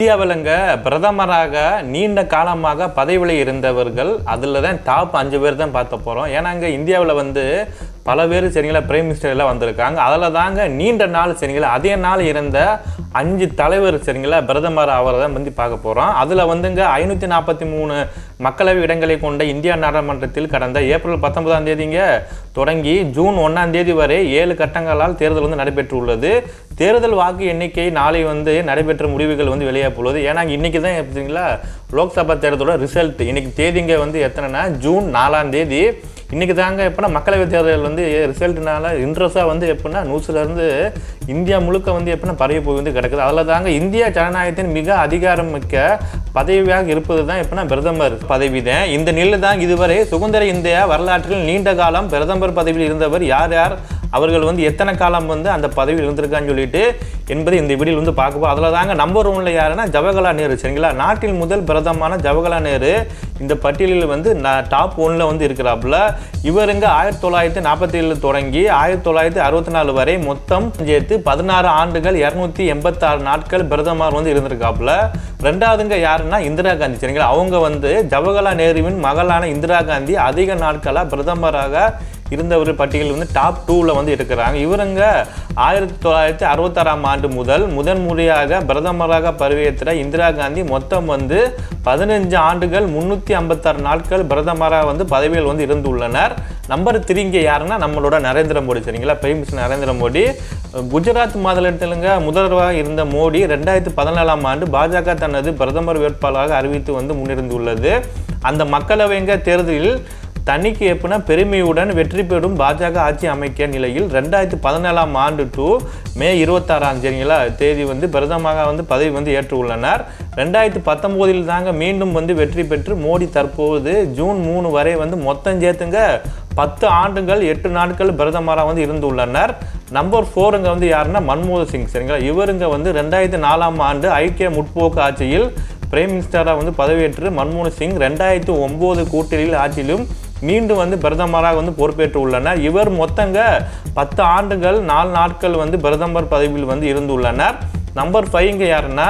இந்தியாவிலங்க பிரதமராக நீண்ட காலமாக பதவியில் இருந்தவர்கள் அதில் தான் டாப் அஞ்சு பேர் தான் பார்க்க போகிறோம் ஏன்னா இங்கே இந்தியாவில் வந்து பல பேர் சரிங்களா பிரைம் மினிஸ்டர் எல்லாம் வந்திருக்காங்க. அதில் தாங்க நீண்ட நாள் சரிங்களா அதே நாள் இருந்த அஞ்சு தலைவர் சரிங்களா பிரதமர் அவரை தான் வந்து பார்க்க போகிறோம் அதில் வந்துங்க ஐநூற்றி நாற்பத்தி மூணு மக்களவை இடங்களை கொண்ட இந்தியா நாடாளுமன்றத்தில் கடந்த ஏப்ரல் பத்தொன்பதாம் தேதிங்க தொடங்கி ஜூன் ஒன்றாம் தேதி வரை ஏழு கட்டங்களால் தேர்தல் வந்து நடைபெற்றுள்ளது. தேர்தல் வாக்கு எண்ணிக்கை நாளை வந்து நடைபெற்ற முடிவுகள் வந்து வெளியாக போகுது. ஏன்னா இன்றைக்கி தான் பார்த்தீங்களா லோக்சபா தேர்தலோட ரிசல்ட் இன்றைக்கி தேதிங்க வந்து எத்தனைனா ஜூன் நாலாம் தேதி இன்றைக்கி தாங்க எப்படின்னா மக்களவை தேர்தல் வந்து ரிசல்ட்னால இன்ட்ரெஸ்டாக வந்து எப்படின்னா நியூஸ்லேருந்து இந்தியா முழுக்க வந்து எப்படின்னா பரவி போய் வந்து கிடக்குது. அதில் தாங்க இந்தியா ஜனநாயகத்தின் மிக அதிகாரம் மிக்க பதவியாக இருப்பது தான் எப்படின்னா பிரதமர் பதவி தான் இந்த நிலையில் தான் இதுவரை சுதந்திர இந்தியா வரலாற்றில் நீண்ட காலம் பிரதமர் பதவியில் இருந்தவர் யார் யார்? அவர்கள் வந்து எத்தனை காலம் வந்து அந்த பதவியில் இருந்திருக்கான்னு சொல்லிட்டு என்பதை இந்த வீடியோவில் வந்து பார்க்க அதில் தாங்க நம்பர் ஒன்ல யாருன்னா ஜவஹர்லால் நேரு சரிங்களா? நாட்டின் முதல் பிரதமான ஜவஹர்லால் நேரு இந்த பட்டியலில் வந்து டாப் ஒன்ல வந்து இருக்கிறாப்புல. இவருங்க ஆயிரத்தி தொள்ளாயிரத்தி நாற்பத்தி ஏழு தொடங்கி ஆயிரத்தி தொள்ளாயிரத்தி அறுபத்தி நாலு வரை மொத்தம் சேர்த்து பதினாறு ஆண்டுகள் இரநூத்தி எண்பத்தாறு நாட்கள் பிரதமர் வந்து இருந்திருக்காப்புல. ரெண்டாவதுங்க யாருன்னா இந்திரா காந்தி. சரிங்களா? அவங்க வந்து ஜவஹர்லால் நேருவின் மகளான இந்திரா காந்தி அதிக நாட்களாக பிரதமராக இருந்தவர் பட்டியல் வந்து டாப் டூவில் வந்து இருக்கிறாங்க இவருங்க ஆயிரத்தி தொள்ளாயிரத்தி அறுபத்தாறாம் ஆண்டு முதல் முதன் முறையாக பிரதமராக பதவியேற்ற இந்திரா காந்தி மொத்தம் வந்து பதினஞ்சு ஆண்டுகள் முன்னூற்றி ஐம்பத்தாறு நாட்கள் பிரதமராக வந்து பதவியில் வந்து இருந்துள்ளனர். நம்பர் த்ரீங்க யாருன்னா நம்மளோட நரேந்திர மோடி சரிங்களா? Prime minister Narendra Modi. Gujarat மாநிலத்திலுங்க முதல்வராக இருந்த மோடி ரெண்டாயிரத்தி பதினாலாம் ஆண்டு பாஜக தனது பிரதமர் வேட்பாளராக அறிவித்து வந்து முன்னிருந்துள்ளது. அந்த மக்களவைங்க தேர்தலில் தனிக்கு எப்படின்னா பெருமையுடன் வெற்றி பெறும் பாஜக ஆட்சி அமைக்க நிலையில் ரெண்டாயிரத்தி பதினேழாம் ஆண்டு டு மே இருபத்தாறாம் சரிங்களா? தேதி வந்து பிரதமராக வந்து பதவி வந்து ஏற்றுள்ளனர். ரெண்டாயிரத்தி பத்தொம்போதில் தாங்க மீண்டும் வந்து வெற்றி பெற்று மோடி தற்போது ஜூன் மூணு வரை வந்து மொத்தம் சேர்த்துங்க பத்து ஆண்டுகள் எட்டு நாட்கள் பிரதமராக வந்து இருந்துள்ளனர். நம்பர் ஃபோருங்க வந்து யாருன்னா மன்மோகன் சிங் சரிங்களா? இவருங்க வந்து ரெண்டாயிரத்தி நாலாம் ஆண்டு ஐக்கிய முற்போக்கு ஆட்சியில் பிரைம் மினிஸ்டராக வந்து பதவியேற்று மன்மோகன் சிங் ரெண்டாயிரத்தி ஒம்பது கூட்டணியில் ஆட்சியிலும் மீண்டும் வந்து பிரதமராக வந்து பொறுப்பேற்று உள்ளனர் இவர் மொத்தங்க பத்து ஆண்டுகள் நாலு நாட்கள் வந்து பிரதமர் பதவியில் வந்து இருந்துள்ளனர். நம்பர் ஃபைவ்ங்க யாருன்னா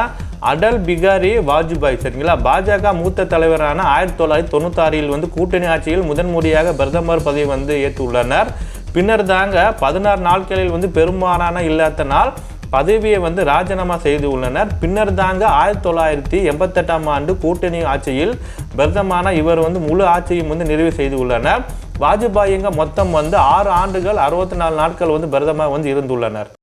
அடல் பிகாரி வாஜ்பாய் சரிங்களா? பாஜக மூத்த தலைவரான ஆயிரத்தி தொள்ளாயிரத்தி தொண்ணூத்தாறில் வந்து கூட்டணி ஆட்சியில் முதன்முறையாக பிரதமர் பதவி வந்து ஏற்றுள்ளனர். பின்னர் தாங்க பதினாறு நாட்களில் வந்து பெரும்பாலான இல்லாதனால் பதவியை வந்து ராஜினாமா செய்து உள்ளனர். பின்னர் தாங்க ஆயிரத்தி தொள்ளாயிரத்தி எண்பத்தெட்டாம் ஆண்டு கூட்டணி ஆட்சியில் பிரதமான இவர் வந்து முழு ஆட்சியும் வந்து நிறைவு செய்து உள்ளனர். வாஜ்பாயிங்க மொத்தம் வந்து ஆறு ஆண்டுகள் அறுபத்தி நாலு நாட்கள் வந்து பிரதமர் வந்து இருந்துள்ளனர்.